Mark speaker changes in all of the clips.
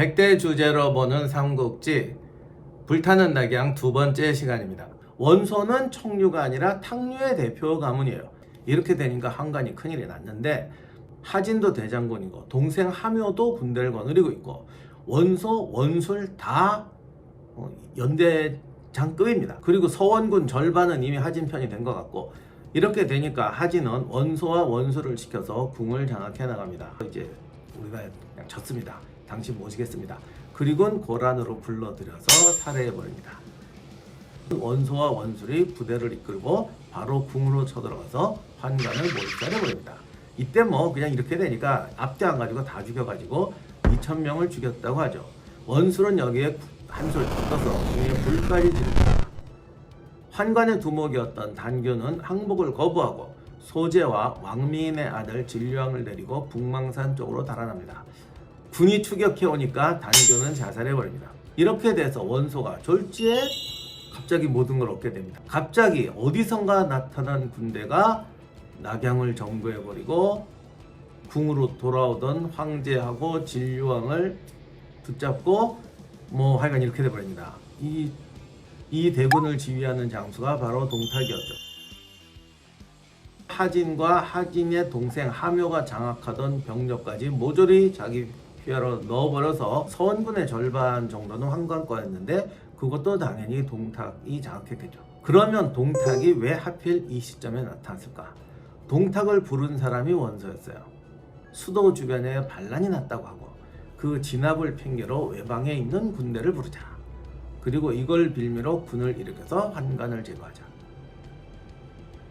Speaker 1: 백대 주제로 보는 삼국지 불타는 낙양 두 번째 시간입니다. 원소는 청류가 아니라 탕류의 대표 가문이에요. 이렇게 되니까 한간이 큰일이 났는데 하진도 대장군이고 동생 하묘도 군대를 거느리고 있고 원소, 원술 다 어, 연대장급입니다. 그리고 서원군 절반은 이미 하진 편이 된 것 같고 이렇게 되니까 하진은 원소와 원수를 시켜서 궁을 장악해 나갑니다. 이제 우리가 그냥 졌습니다. 당신 모시겠습니다. 그리고는 고란으로 불러들여서 살해해 버립니다. 원소와 원술이 부대를 이끌고 바로 궁으로 쳐들어가서 환관을 몰살해 버립니다. 이때 뭐 그냥 이렇게 되니까 앞대 안 가지고 다 죽여가지고 2천 명을 죽였다고 하죠. 원술은 여기에 한술 떠서 궁에 불까지 지릅니다. 환관의 두목이었던 단교는 항복을 거부하고 소재와 왕미인의 아들 진류왕을 데리고 북망산 쪽으로 달아납니다. 군이 추격해 오니까 단교는 자살해 버립니다. 이렇게 돼서 원소가 졸지에 갑자기 모든 걸 얻게 됩니다. 갑자기 어디선가 나타난 군대가 낙양을 점거해 버리고 궁으로 돌아오던 황제하고 진류왕을 붙잡고 뭐 하여간 이렇게 돼 버립니다. 이 이 대군을 지휘하는 장수가 바로 동탁이었죠. 하진과 하진의 동생 하묘가 장악하던 병력까지 모조리 자기 휘하로 넣어버려서 서원군의 절반 정도는 황관과였는데 그것도 당연히 동탁이 장악했겠죠. 그러면 동탁이 왜 하필 이 시점에 나타났을까? 동탁을 부른 사람이 원소였어요. 수도 주변에 반란이 났다고 하고 그 진압을 핑계로 외방에 있는 군대를 부르자. 그리고 이걸 빌미로 군을 일으켜서 환관을 제거하자.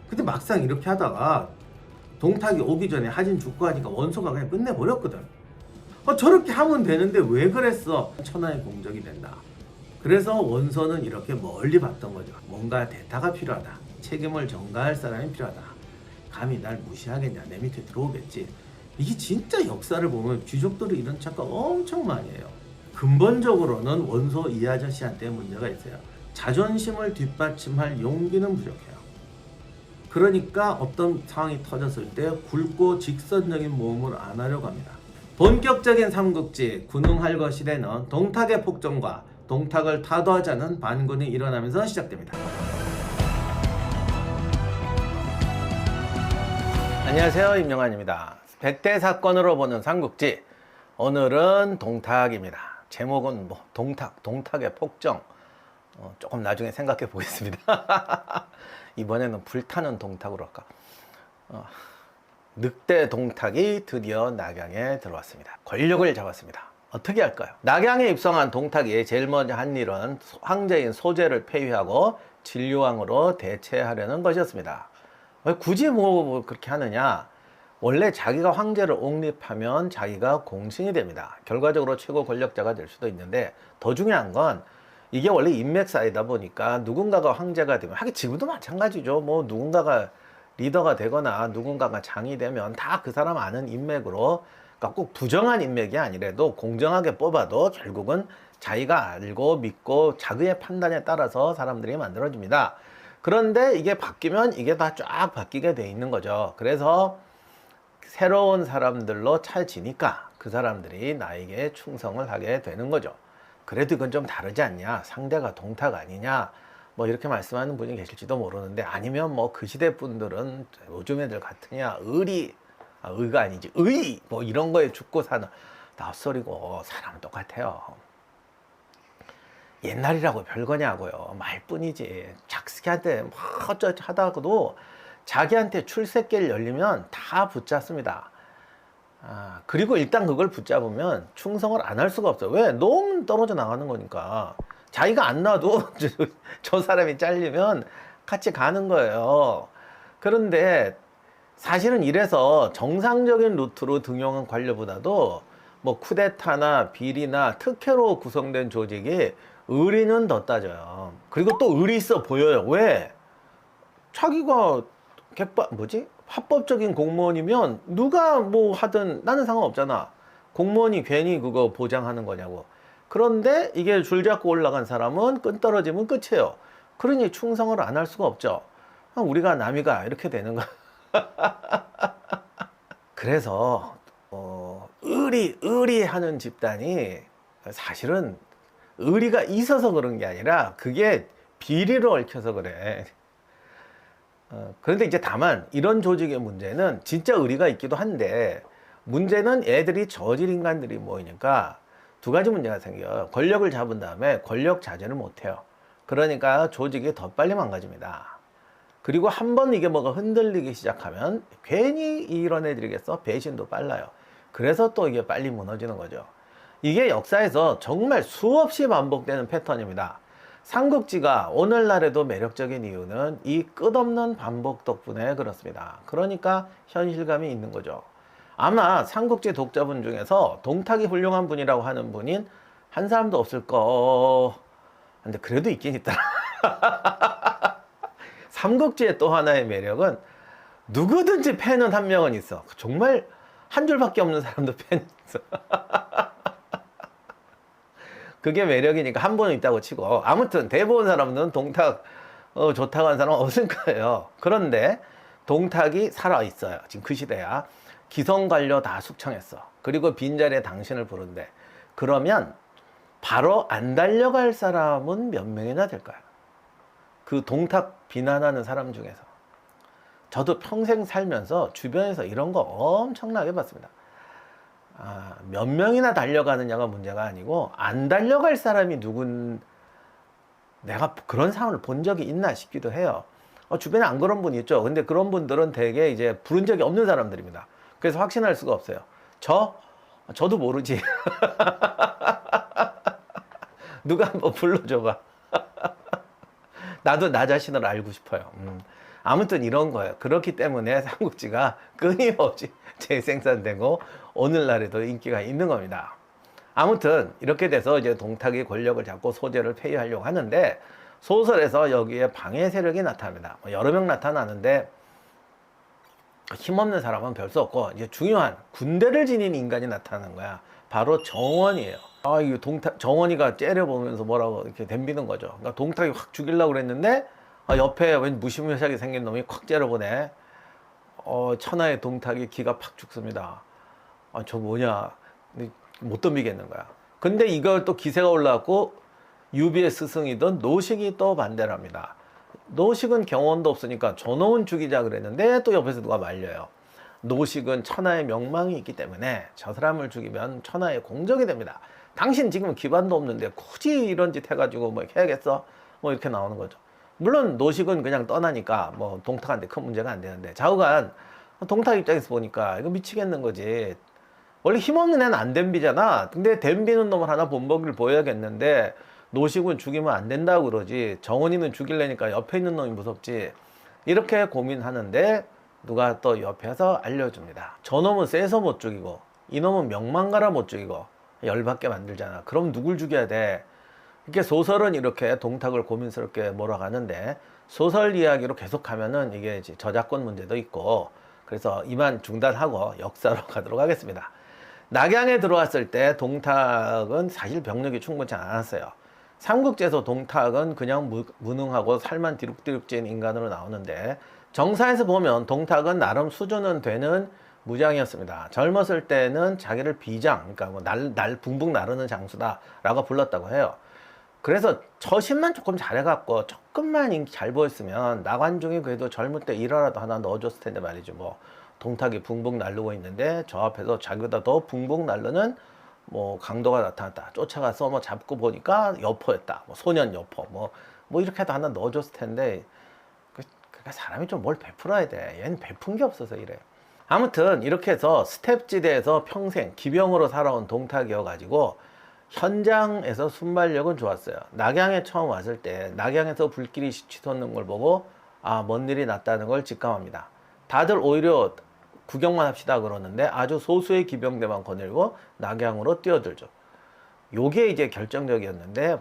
Speaker 1: 근데 막상 이렇게 하다가 동탁이 오기 전에 하진 죽고 하니까 원소가 그냥 끝내버렸거든. 어, 저렇게 하면 되는데 왜 그랬어? 천하의 공적이 된다. 그래서 원소는 이렇게 멀리 봤던 거죠. 뭔가 대타가 필요하다. 책임을 전가할 사람이 필요하다. 감히 날 무시하겠냐. 내 밑에 들어오겠지. 이게 진짜 역사를 보면 귀족들이 이런 착각 엄청 많이 해요. 근본적으로는 원소 이 아저씨한테 문제가 있어요. 자존심을 뒷받침할 용기는 부족해요. 그러니까 어떤 상황이 터졌을 때 굵고 직선적인 모험을 안 하려고 합니다. 본격적인 삼국지 군웅할거 시대는 동탁의 폭정과 동탁을 타도하자는 반군이 일어나면서 시작됩니다. 안녕하세요 임영환입니다. 백대 사건으로 보는 삼국지 오늘은 동탁입니다. 제목은 뭐 동탁, 동탁의 폭정 어, 조금 나중에 생각해 보겠습니다. 이번에는 불타는 동탁으로 할까. 어, 늑대 동탁이 드디어 낙양에 들어왔습니다. 권력을 잡았습니다. 어떻게 할까요? 낙양에 입성한 동탁이 제일 먼저 한 일은 황제인 소재를 폐위하고 진류왕으로 대체하려는 것이었습니다. 왜 굳이 뭐 그렇게 하느냐? 원래 자기가 황제를 옹립하면 자기가 공신이 됩니다. 결과적으로 최고 권력자가 될 수도 있는데 더 중요한 건 이게 원래 인맥 사이다 보니까 누군가가 황제가 되면 하긴 지금도 마찬가지죠. 뭐 누군가가 리더가 되거나 누군가가 장이 되면 다 그 사람 아는 인맥으로 그러니까 꼭 부정한 인맥이 아니라도 공정하게 뽑아도 결국은 자기가 알고 믿고 자기의 판단에 따라서 사람들이 만들어집니다. 그런데 이게 바뀌면 이게 다 쫙 바뀌게 돼 있는 거죠. 그래서 새로운 사람들로 찰지니까 그 사람들이 나에게 충성을 하게 되는 거죠. 그래도 이건 좀 다르지 않냐? 상대가 동탁 아니냐? 뭐 이렇게 말씀하는 분이 계실지도 모르는데 아니면 뭐 그 시대 분들은 요즘 애들 같으냐? 의리, 아, 의가 아니지. 의! 뭐 이런 거에 죽고 사는 낯설이고 사람은 똑같아요. 옛날이라고 별거냐고요. 말뿐이지. 작스키한테 막 어쩌 하다가도 자기한테 출세길 열리면 다 붙잡습니다. 아, 그리고 일단 그걸 붙잡으면 충성을 안 할 수가 없어요. 왜? 너무 떨어져 나가는 거니까. 자기가 안 놔도 저 사람이 잘리면 같이 가는 거예요. 그런데 사실은 이래서 정상적인 루트로 등용한 관료보다도 뭐 쿠데타나 비리나 특혜로 구성된 조직이 의리는 더 따져요. 그리고 또 의리 있어 보여요. 왜? 자기가 객바 뭐지? 합법적인 공무원이면 누가 뭐 하든 나는 상관없잖아. 공무원이 괜히 그거 보장하는 거냐고. 그런데 이게 줄 잡고 올라간 사람은 끈 떨어지면 끝이에요. 그러니 충성을 안 할 수가 없죠. 우리가 남이가 이렇게 되는 거. 그래서 어, 의리 의리하는 집단이 사실은 의리가 있어서 그런 게 아니라 그게 비리로 얽혀서 그래. 어, 그런데 이제 다만 이런 조직의 문제는 진짜 의리가 있기도 한데 문제는 애들이 저질 인간들이 모이니까 두 가지 문제가 생겨요. 권력을 잡은 다음에 권력 자제를 못해요. 그러니까 조직이 더 빨리 망가집니다. 그리고 한 번 이게 뭐가 흔들리기 시작하면 괜히 이런 애들이겠어? 배신도 빨라요. 그래서 또 이게 빨리 무너지는 거죠. 이게 역사에서 정말 수없이 반복되는 패턴입니다. 삼국지가 오늘날에도 매력적인 이유는 이 끝없는 반복 덕분에 그렇습니다. 그러니까 현실감이 있는 거죠. 아마 삼국지 독자분 중에서 동탁이 훌륭한 분이라고 하는 분인 한 사람도 없을 거. 근데 그래도 있긴 있더라. 삼국지의 또 하나의 매력은 누구든지 팬은 한 명은 있어. 정말 한 줄밖에 없는 사람도 팬이 있어. 그게 매력이니까 한 분은 있다고 치고 아무튼 대부분 사람들은 동탁 어, 좋다고 하는 사람은 없을 거예요. 그런데 동탁이 살아 있어요. 지금 그 시대야. 기성관료 다 숙청했어. 그리고 빈자리에 당신을 부른대. 그러면 바로 안 달려갈 사람은 몇 명이나 될까요? 그 동탁 비난하는 사람 중에서. 저도 평생 살면서 주변에서 이런 거 엄청나게 봤습니다. 아, 몇 명이나 달려가느냐가 문제가 아니고 안 달려갈 사람이 누군 내가 그런 상황을 본 적이 있나 싶기도 해요. 어, 주변에 안 그런 분 있죠. 근데 그런 분들은 대개 이제 부른 적이 없는 사람들입니다. 그래서 확신할 수가 없어요. 저 저도 모르지. 누가 한번 불러줘봐. 나도 나 자신을 알고 싶어요. 음. 아무튼 이런 거예요. 그렇기 때문에 삼국지가 끊임없이 재생산되고 오늘날에도 인기가 있는 겁니다. 아무튼 이렇게 돼서 이제 동탁이 권력을 잡고 소재를 폐위하려고 하는데 소설에서 여기에 방해 세력이 나타납니다. 뭐 여러 명 나타나는데 힘없는 사람은 별수 없고 이제 중요한 군대를 지닌 인간이 나타나는 거야. 바로 정원이에요. 아, 이거 동탁 정원이가 째려보면서 뭐라고 이렇게 덤비는 거죠. 그러니까 동탁이 확 죽이려고 그랬는데 아, 옆에 웬 무시무시하게 생긴 놈이 콱 째려보네. 어, 천하의 동탁이 기가 팍 죽습니다. 아, 저 뭐냐. 못 덤비겠는 거야. 근데 이걸 또 기세가 올라왔고 유비의 스승이던 노식이 또 반대를 합니다. 노식은 경원도 없으니까 저놈은 죽이자 그랬는데 또 옆에서 누가 말려요. 노식은 천하의 명망이 있기 때문에 저 사람을 죽이면 천하의 공적이 됩니다. 당신 지금 기반도 없는데 굳이 이런 짓 해가지고 뭐 해야겠어? 뭐 이렇게 나오는 거죠. 물론 노식은 그냥 떠나니까 뭐 동탁한테 큰 문제가 안 되는데 좌우간 동탁 입장에서 보니까 이거 미치겠는 거지. 원래 힘없는 애는 안 댐비잖아. 근데 댐비는 놈을 하나 본보기를 보여야겠는데 노식은 죽이면 안 된다고 그러지. 정원이는 죽일래니까 옆에 있는 놈이 무섭지. 이렇게 고민하는데 누가 또 옆에서 알려줍니다. 저놈은 세서 못 죽이고 이놈은 명망가라 못 죽이고 열받게 만들잖아. 그럼 누굴 죽여야 돼? 이렇게 소설은 이렇게 동탁을 고민스럽게 몰아가는데 소설 이야기로 계속 하면은 이게 이제 저작권 문제도 있고 그래서 이만 중단하고 역사로 가도록 하겠습니다. 낙양에 들어왔을 때 동탁은 사실 병력이 충분치 않았어요. 삼국지에서 동탁은 그냥 무, 무능하고 살만 뒤룩뒤룩 찐 인간으로 나오는데 정사에서 보면 동탁은 나름 수준은 되는 무장이었습니다. 젊었을 때는 자기를 비장, 그러니까 뭐 날, 날 붕붕 나르는 장수다라고 불렀다고 해요. 그래서 처신만 조금 잘해갖고 조금만 인기 잘 보였으면 나관중이 그래도 젊을 때 일화라도 하나 넣어줬을 텐데 말이죠. 뭐 동탁이 붕붕 날르고 있는데 저 앞에서 자기보다 더 붕붕 날르는 뭐 강도가 나타났다. 쫓아가서 뭐 잡고 보니까 여포였다. 뭐 소년 여포. 뭐, 뭐 이렇게도 하나 넣어줬을 텐데 그, 그러니까 사람이 좀 뭘 베풀어야 돼. 얘는 베푼 게 없어서 이래. 아무튼 이렇게 해서 스텝지대에서 평생 기병으로 살아온 동탁이어가지고 현장에서 순발력은 좋았어요. 낙양에 처음 왔을 때 낙양에서 불길이 치솟는 걸 보고 아, 뭔 일이 났다는 걸 직감합니다. 다들 오히려 구경만 합시다 그러는데 아주 소수의 기병대만 거닐고 낙양으로 뛰어들죠. 요게 이제 결정적이었는데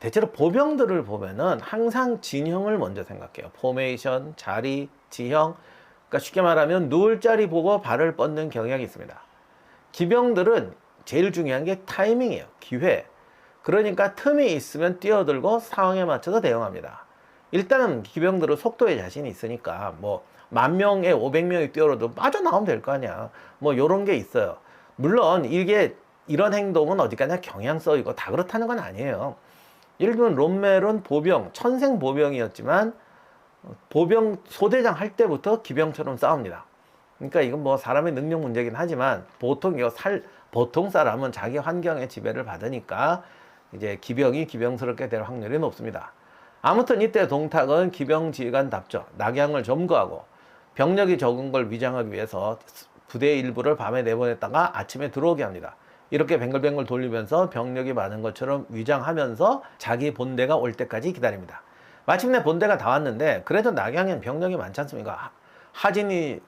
Speaker 1: 대체로 보병들을 보면은 항상 진형을 먼저 생각해요. 포메이션, 자리, 지형. 그러니까 쉽게 말하면 누울 자리 보고 발을 뻗는 경향이 있습니다. 기병들은 제일 중요한 게 타이밍이에요. 기회. 그러니까 틈이 있으면 뛰어들고 상황에 맞춰서 대응합니다. 일단은 기병들은 속도에 자신이 있으니까 뭐 만 명에 500명이 뛰어도 빠져나오면 될 거 아니야. 뭐 요런 게 있어요. 물론 이게 이런 행동은 어디까지나 경향성이고 다 그렇다는 건 아니에요. 예를 들면 롬멜은 보병, 천생 보병이었지만 보병 소대장 할 때부터 기병처럼 싸웁니다. 그러니까 이건 뭐 사람의 능력 문제긴 하지만 보통 이거 살 보통 사람은 자기 환경의 지배를 받으니까 이제 기병이 기병스럽게 될 확률이 높습니다. 아무튼 이때 동탁은 기병 지휘관답죠. 낙양을 점거하고 병력이 적은 걸 위장하기 위해서 부대 일부를 밤에 내보냈다가 아침에 들어오게 합니다. 이렇게 뱅글뱅글 돌리면서 병력이 많은 것처럼 위장하면서 자기 본대가 올 때까지 기다립니다. 마침내 본대가 다 왔는데 그래도 낙양엔 병력이 많지 않습니까? 하- 하진이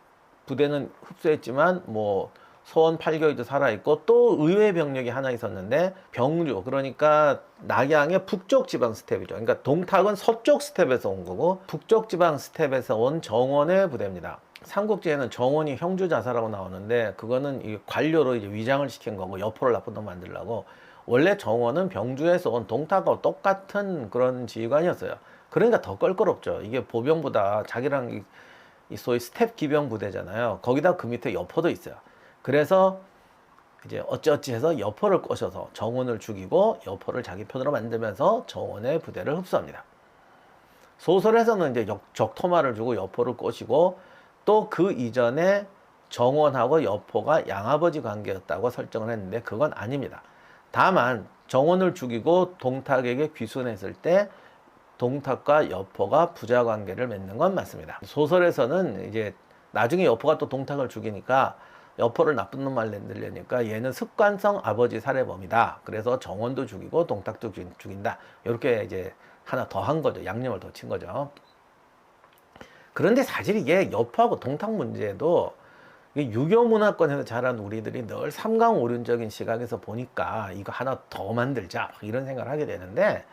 Speaker 1: 부대는 흡수했지만 뭐 소원 팔교이도 살아있고 또 의외 병력이 하나 있었는데 병주 그러니까 낙양의 북쪽 지방 스텝이죠. 그러니까 동탁은 서쪽 스텝에서 온 거고 북쪽 지방 스텝에서 온 정원의 부대입니다. 삼국지에는 정원이 형주 자사라고 나오는데 그거는 이 관료로 이제 위장을 시킨 거고 여포를 나쁜 놈 만들라고 원래 정원은 병주에서 온 동탁과 똑같은 그런 지휘관이었어요. 그러니까 더 껄끄럽죠. 이게 보병보다 자기랑 이, 이 소위 스텝 기병 부대잖아요. 거기다 그 밑에 여포도 있어요. 그래서 이제 어찌어찌 해서 여포를 꼬셔서 정원을 죽이고 여포를 자기 편으로 만들면서 정원의 부대를 흡수합니다. 소설에서는 이제 적, 적토마를 주고 여포를 꼬시고 또 그 이전에 정원하고 여포가 양아버지 관계였다고 설정을 했는데 그건 아닙니다. 다만 정원을 죽이고 동탁에게 귀순했을 때 동탁과 여포가 부자 관계를 맺는 건 맞습니다. 소설에서는 이제 나중에 여포가 또 동탁을 죽이니까 여포를 나쁜 놈 만들려니까 얘는 습관성 아버지 살해범이다. 그래서 정원도 죽이고 동탁도 죽인- 죽인다. 이렇게 이제 하나 더 한 거죠. 양념을 더 친 거죠. 그런데 사실 이게 여포하고 동탁 문제도 유교 문화권에서 자란 우리들이 늘 삼강 오륜적인 시각에서 보니까 이거 하나 더 만들자 이런 생각을 하게 되는데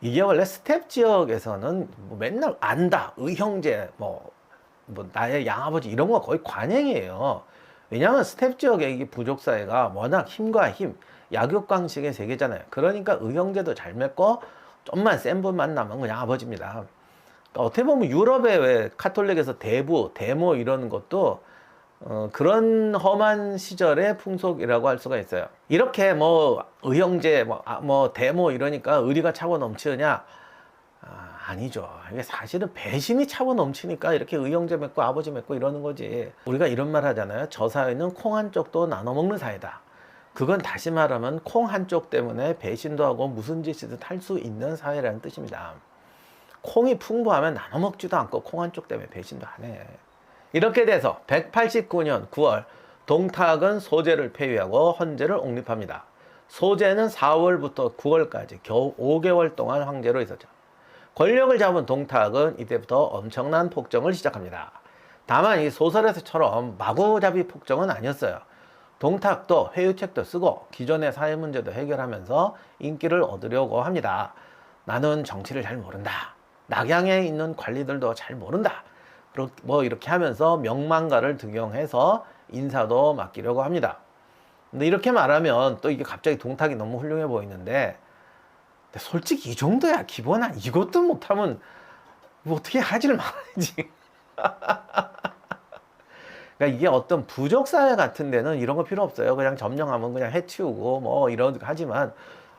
Speaker 1: 이게 원래 스텝 지역에서는 뭐 맨날 안다, 의형제, 뭐, 뭐 나의 양아버지 이런 거 거의 관행이에요. 왜냐하면 스텝 지역의 이 부족 사회가 워낙 힘과 힘, 약육강식의 세계잖아요. 그러니까 의형제도 잘 맺고 좀만 센 분 만나면 그냥 아버지입니다. 그러니까 어떻게 보면 유럽의 왜 카톨릭에서 대부, 대모 이런 것도 어, 그런 험한 시절의 풍속이라고 할 수가 있어요. 이렇게 뭐 의형제, 뭐, 아, 뭐 대모 이러니까 의리가 차고 넘치느냐? 아, 아니죠. 이게 사실은 배신이 차고 넘치니까 이렇게 의형제 맺고 아버지 맺고 이러는 거지. 우리가 이런 말 하잖아요. 저 사회는 콩 한쪽도 나눠 먹는 사회다. 그건 다시 말하면 콩 한쪽 때문에 배신도 하고 무슨 짓이든 할 수 있는 사회라는 뜻입니다. 콩이 풍부하면 나눠 먹지도 않고 콩 한쪽 때문에 배신도 안 해. 이렇게 돼서 189년 9월 동탁은 소재를 폐위하고 헌재를 옹립합니다. 소재는 4월부터 9월까지 겨우 5개월 동안 황제로 있었죠. 권력을 잡은 동탁은 이때부터 엄청난 폭정을 시작합니다. 다만 이 소설에서처럼 마구잡이 폭정은 아니었어요. 동탁도 회유책도 쓰고 기존의 사회 문제도 해결하면서 인기를 얻으려고 합니다. 나는 정치를 잘 모른다. 낙양에 있는 관리들도 잘 모른다. 뭐 이렇게 하면서 명망가를 등용해서 인사도 맡기려고 합니다. 근데 이렇게 말하면 또 이게 갑자기 동탁이 너무 훌륭해 보이는데 근데 솔직히 이 정도야 기본 한 이것도 못하면 뭐 어떻게 하지를 말아야지. 그러니까 이게 어떤 부족 사회 같은 데는 이런 거 필요 없어요. 그냥 점령하면 그냥 해치우고 뭐 이런 하지만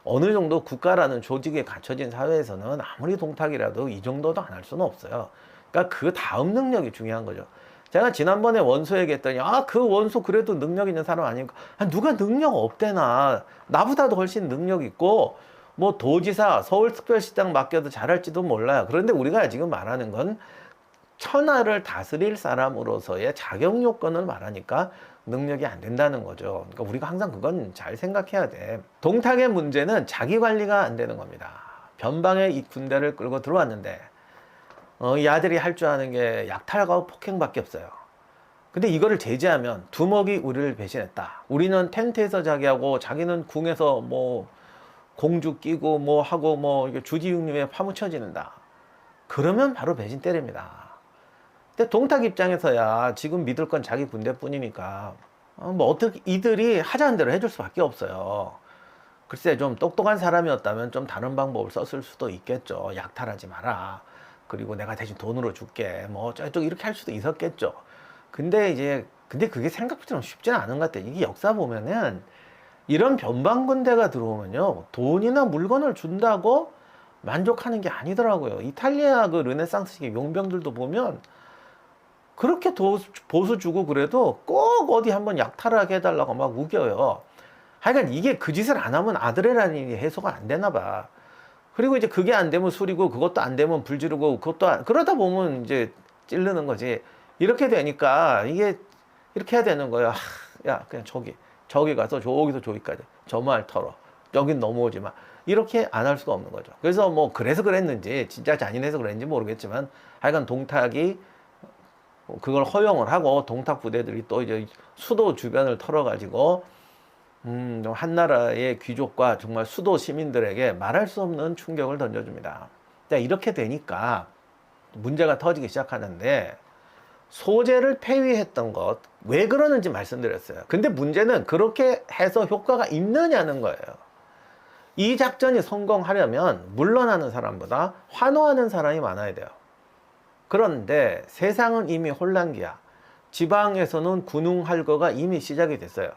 Speaker 1: 어느 정도 국가라는 조직에 갖춰진 사회에서는 아무리 동탁이라도 이 정도도 안 할 수는 없어요. 그러니까 그 다음 능력이 중요한 거죠. 제가 지난번에 원소 얘기했더니 아 그 원소 그래도 능력 있는 사람 아닌가? 아, 누가 능력 없대나 나보다도 훨씬 능력 있고 뭐 도지사 서울특별시장 맡겨도 잘할지도 몰라요. 그런데 우리가 지금 말하는 건 천하를 다스릴 사람으로서의 자격 요건을 말하니까 능력이 안 된다는 거죠. 그러니까 우리가 항상 그건 잘 생각해야 돼. 동탁의 문제는 자기 관리가 안 되는 겁니다. 변방에 이 군대를 끌고 들어왔는데 어, 이 아들이 할 줄 아는 게 약탈과 폭행밖에 없어요. 근데 이거를 제지하면 두목이 우리를 배신했다. 우리는 텐트에서 자기하고 자기는 궁에서 뭐 공주 끼고 뭐 하고 뭐 주지육림에 파묻혀지는다. 그러면 바로 배신 때립니다. 근데 동탁 입장에서야 지금 믿을 건 자기 군대뿐이니까 어, 뭐 어떻게 이들이 하자는 대로 해줄 수밖에 없어요. 글쎄 좀 똑똑한 사람이었다면 좀 다른 방법을 썼을 수도 있겠죠. 약탈하지 마라. 그리고 내가 대신 돈으로 줄게. 뭐 어쩌고 이렇게 할 수도 있었겠죠. 근데 이제 근데 그게 생각보다 쉽지는 않은 것 같아요. 이게 역사 보면은 이런 변방군대가 들어오면요 돈이나 물건을 준다고 만족하는 게 아니더라고요. 이탈리아 그 르네상스식 용병들도 보면 그렇게 도- 보수 주고 그래도 꼭 어디 한번 약탈하게 해달라고 막 우겨요. 하여간 이게 그 짓을 안 하면 아드레날린이 해소가 안 되나 봐. 그리고 이제 그게 안 되면 술이고 그것도 안 되면 불 지르고 그것도 안- 그러다 보면 이제 찌르는 거지. 이렇게 되니까 이게 이렇게 해야 되는. 하, 야 그냥 저기 저기 가서 저기서 저기까지 저 말 털어. 여긴 넘어오지 마. 이렇게 안 할 수가 없는 거죠. 그래서 뭐 그래서 그랬는지 진짜 잔인해서 그랬는지 모르겠지만 하여간 동탁이 그걸 허용을 하고 동탁 부대들이 또 이제 수도 주변을 털어 가지고 음, 한나라의 귀족과 정말 수도 시민들에게 말할 수 없는 충격을 던져줍니다. 자, 이렇게 되니까 문제가 터지기 시작하는데 소재를 폐위했던 것, 왜 그러는지 말씀드렸어요. 근데 문제는 그렇게 해서 효과가 있느냐는 거예요. 이 작전이 성공하려면 물러나는 사람보다 환호하는 사람이 많아야 돼요. 그런데 세상은 이미 혼란기야. 지방에서는 군웅할거가 이미 시작이 됐어요.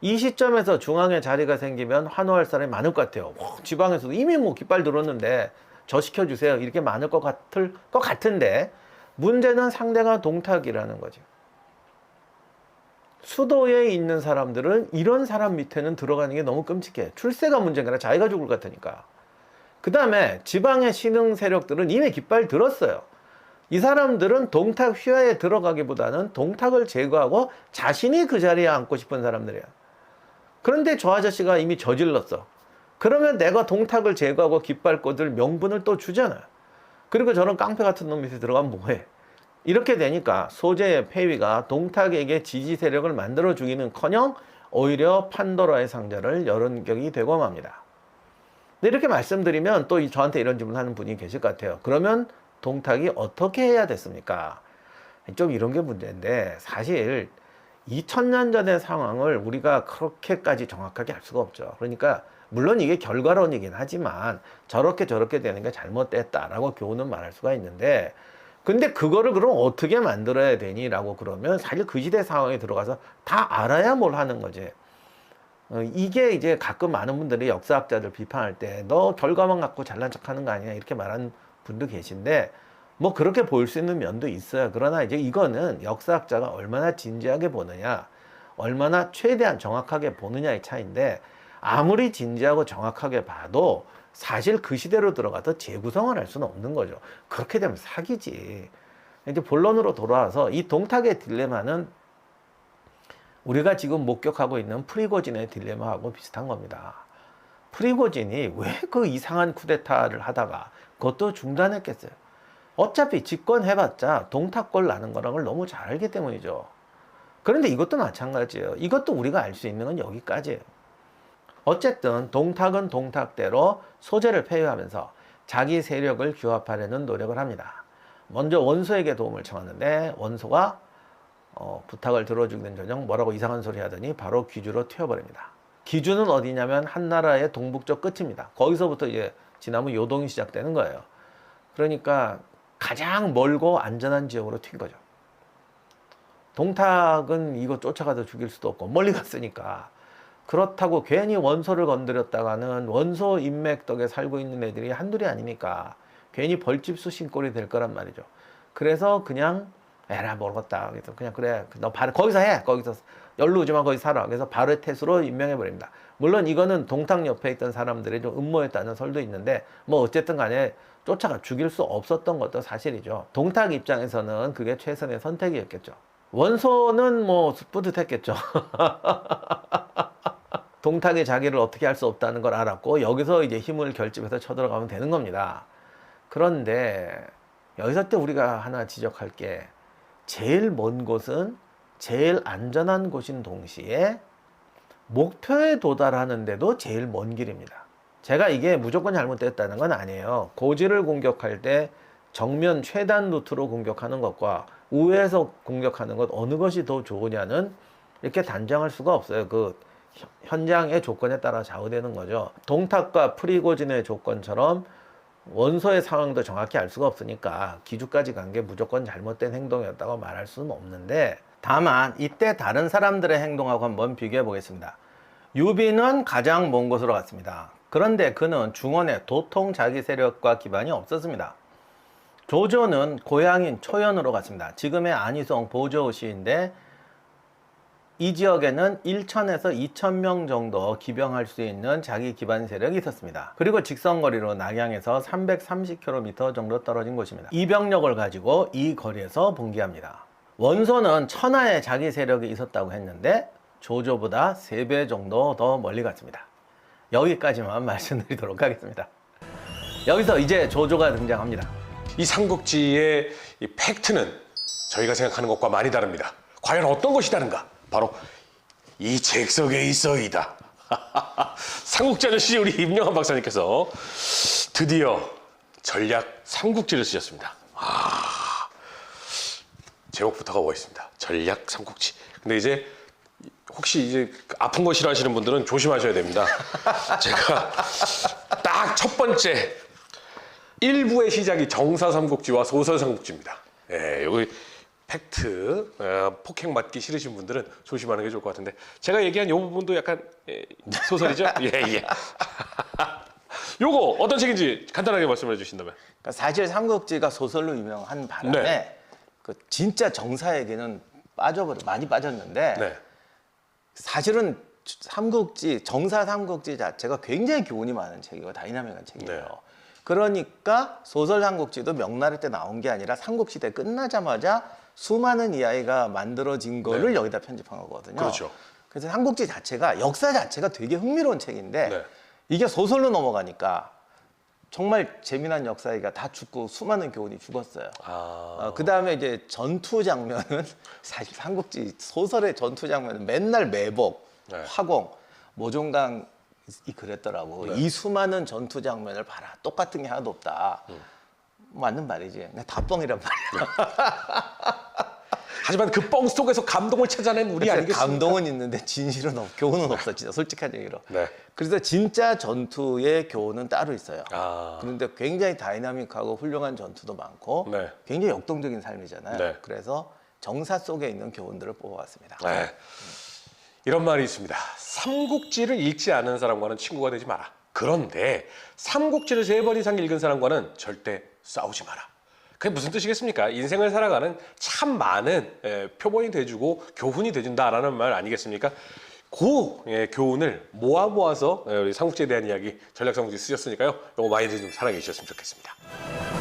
Speaker 1: 이 시점에서 중앙에 자리가 생기면 환호할 사람이 많을 것 같아요. 와, 지방에서도 이미 뭐 깃발 들었는데 저 시켜주세요. 이렇게 많을 것 같을 것 같은데 문제는 상대가 동탁이라는 거죠. 수도에 있는 사람들은 이런 사람 밑에는 들어가는 게 너무 끔찍해. 출세가 문제가 아니라 자기가 죽을 것 같으니까. 그 다음에 지방의 신흥 세력들은 이미 깃발 들었어요. 이 사람들은 동탁 휘하에 들어가기보다는 동탁을 제거하고 자신이 그 자리에 앉고 싶은 사람들이야. 그런데 저 아저씨가 이미 저질렀어. 그러면 내가 동탁을 제거하고 깃발 꽂을 명분을 또 주잖아. 그리고 저런 깡패 같은 놈 밑에 들어가면 뭐해? 이렇게 되니까 소재의 폐위가 동탁에게 지지 세력을 만들어 주기는커녕 오히려 판도라의 상자를 열은 격이 되고 맙니다. 이렇게 말씀드리면 또 이- 저한테 이런 질문 하는 분이 계실 것 같아요. 그러면 동탁이 어떻게 해야 됐습니까? 좀 이런 게 문제인데 사실 2000년 전의 상황을 우리가 그렇게까지 정확하게 알 수가 없죠. 그러니까 물론 이게 결과론이긴 하지만 저렇게 저렇게 되는 게 잘못됐다라고 교훈은 말할 수가 있는데 근데 그거를 그럼 어떻게 만들어야 되니 라고 그러면 사실 그 시대 상황에 들어가서 다 알아야 뭘 하는 거지. 어, 이게 이제 가끔 많은 분들이 역사학자들 비판할 때 너 결과만 갖고 잘난 척 하는 거 아니야 이렇게 말하는 분도 계신데 뭐 그렇게 보일 수 있는 면도 있어요. 그러나 이제 이거는 역사학자가 얼마나 진지하게 보느냐, 얼마나 최대한 정확하게 보느냐의 차이인데 아무리 진지하고 정확하게 봐도 사실 그 시대로 들어가서 재구성을 할 수는 없는 거죠. 그렇게 되면 사기지. 이제 본론으로 돌아와서 이 동탁의 딜레마는 우리가 지금 목격하고 있는 프리고진의 딜레마하고 비슷한 겁니다. 프리고진이 왜 그 이상한 쿠데타를 하다가 그것도 중단했겠어요. 어차피 집권해봤자 동탁골 나는 거라는 걸 너무 잘 알기 때문이죠. 그런데 이것도 마찬가지예요. 이것도 우리가 알 수 있는 건 여기까지예요. 어쨌든 동탁은 동탁대로 소재를 폐위하면서 자기 세력을 규합하려는 노력을 합니다. 먼저 원소에게 도움을 청하는데 원소가 어, 부탁을 들어주기는 전형 뭐라고 이상한 소리 하더니 바로 귀주로 튀어버립니다. 기주는 어디냐면 한나라의 동북쪽 끝입니다. 거기서부터 이제 지나면 요동이 시작되는 거예요. 그러니까 가장 멀고 안전한 지역으로 튄 거죠. 동탁은 이거 쫓아가서 죽일 수도 없고 멀리 갔으니까 그렇다고 괜히 원소를 건드렸다가는 원소 인맥 덕에 살고 있는 애들이 한둘이 아니니까 괜히 벌집 수 신 꼴이 될 거란 말이죠. 그래서 그냥 에라 모르겠다. 그래서 그냥 그래 너 바로 거기서 해. 거기서 열로 오지만 거기 살아. 그래서 바로 태수로 임명해 버립니다. 물론 이거는 동탁 옆에 있던 사람들이 좀 음모했다는 설도 있는데 뭐 어쨌든 간에 쫓아가 죽일 수 없었던 것도 사실이죠. 동탁 입장에서는 그게 최선의 선택이었겠죠. 원소는 뭐 뿌듯했겠죠. 동탁이 자기를 어떻게 할 수 없다는 걸 알았고 여기서 이제 힘을 결집해서 쳐들어가면 되는 겁니다. 그런데 여기서 또 우리가 하나 지적할 게 제일 먼 곳은 제일 안전한 곳인 동시에 목표에 도달하는데도 제일 먼 길입니다. 제가 이게 무조건 잘못됐다는 건 아니에요. 고지를 공격할 때 정면 최단 루트로 공격하는 것과 우회해서 공격하는 것 어느 것이 더 좋으냐는 이렇게 단정할 수가 없어요. 그 현- 현장의 조건에 따라 좌우되는 거죠. 동탁과 프리고진의 조건처럼 원소의 상황도 정확히 알 수가 없으니까 기주까지 간 게 무조건 잘못된 행동이었다고 말할 수는 없는데 다만 이때 다른 사람들의 행동하고 한번 비교해 보겠습니다. 유비는 가장 먼 곳으로 갔습니다. 그런데 그는 중원의 도통 자기 세력과 기반이 없었습니다. 조조는 고향인 초연으로 갔습니다. 지금의 안희성 보조시인데 이 지역에는 1천에서 2천 명 정도 기병할 수 있는 자기 기반 세력이 있었습니다. 그리고 직선거리로 낙양에서 330km 정도 떨어진 곳입니다. 이 병력을 가지고 이 거리에서 봉기합니다. 원소는 천하에 자기 세력이 있었다고 했는데 조조보다 3배 정도 더 멀리 갔습니다. 여기까지만 말씀드리도록 하겠습니다. 여기서 이제 조조가 등장합니다.
Speaker 2: 이 삼국지의 이 팩트는 저희가 생각하는 것과 많이 다릅니다. 과연 어떤 것이 다른가? 바로 이책 속에 있어이다. 삼국지 아저씨 우리 임영환 박사님께서 드디어 전략 삼국지를 쓰셨습니다. 아, 제목부터가 멋있습니다. 전략 삼국지. 근데 이제 혹시 이제 아픈 거 싫어하시는 분들은 조심하셔야 됩니다. 제가 딱 첫 번째 1부의 시작이 정사 삼국지와 소설 삼국지입니다. 예, 여기 팩트 어, 폭행 맞기 싫으신 분들은 조심하는 게 좋을 것 같은데 제가 얘기한 이 부분도 약간 예, 소설이죠? 예, 예. 요거 어떤 책인지 간단하게 말씀해 주신다면.
Speaker 1: 그러니까 사실 삼국지가 소설로 유명한 바람에
Speaker 2: 네.
Speaker 1: 그 진짜 정사에게는 빠져버려 많이 빠졌는데
Speaker 2: 네.
Speaker 1: 사실은 삼국지 정사 삼국지 자체가 굉장히 교훈이 많은 책이고 다이나믹한 책이에요.
Speaker 2: 네.
Speaker 1: 그러니까 소설 삼국지도 명나라 때 나온 게 아니라 삼국시대 끝나자마자 수많은 이야기가 만들어진 거를 여기다 편집한 거거든요.
Speaker 2: 네. 그렇죠.
Speaker 1: 그래서 삼국지 자체가 역사 자체가 되게 흥미로운 책인데
Speaker 2: 네.
Speaker 1: 이게 소설로 넘어가니까 정말 재미난 역사가 다 죽고 수많은 교훈이 죽었어요.
Speaker 2: 아,
Speaker 1: 그 다음에 이제 전투 장면은 사실 삼국지 소설의 전투 장면은 맨날 매복,
Speaker 2: 네.
Speaker 1: 화공, 모종강이 그랬더라고. 이 수많은 전투 장면을 봐라. 똑같은 게 하나도 없다.
Speaker 2: 음.
Speaker 1: 맞는 말이지. 그냥 다 뻥이란 말이야.
Speaker 2: 하지만 그 뻥 속에서 감동을 찾아낸 우리 아니겠습니까?
Speaker 1: 감동은 있는데 진실은 없, 교훈은 없어. 진짜 솔직한 얘기로.
Speaker 2: 네.
Speaker 1: 그래서 진짜 전투의 교훈은 따로 있어요.
Speaker 2: 아,
Speaker 1: 그런데 굉장히 다이나믹하고 훌륭한 전투도 많고
Speaker 2: 네.
Speaker 1: 굉장히 역동적인 삶이잖아요.
Speaker 2: 네.
Speaker 1: 그래서 정사 속에 있는 교훈들을 뽑아왔습니다.
Speaker 2: 네. 이런 말이 있습니다. 삼국지를 읽지 않은 사람과는 친구가 되지 마라. 그런데 삼국지를 세 번 이상 읽은 사람과는 절대 싸우지 마라. 그게 무슨 뜻이겠습니까? 인생을 살아가는 참 많은 에, 표본이 돼주고 교훈이 돼준다라는 말 아니겠습니까? 그 예, 교훈을 모아 모아서 예, 우리 삼국지에 대한 이야기 전략 삼국지 쓰셨으니까요. 이거 많이들 좀 사랑해 주셨으면 좋겠습니다.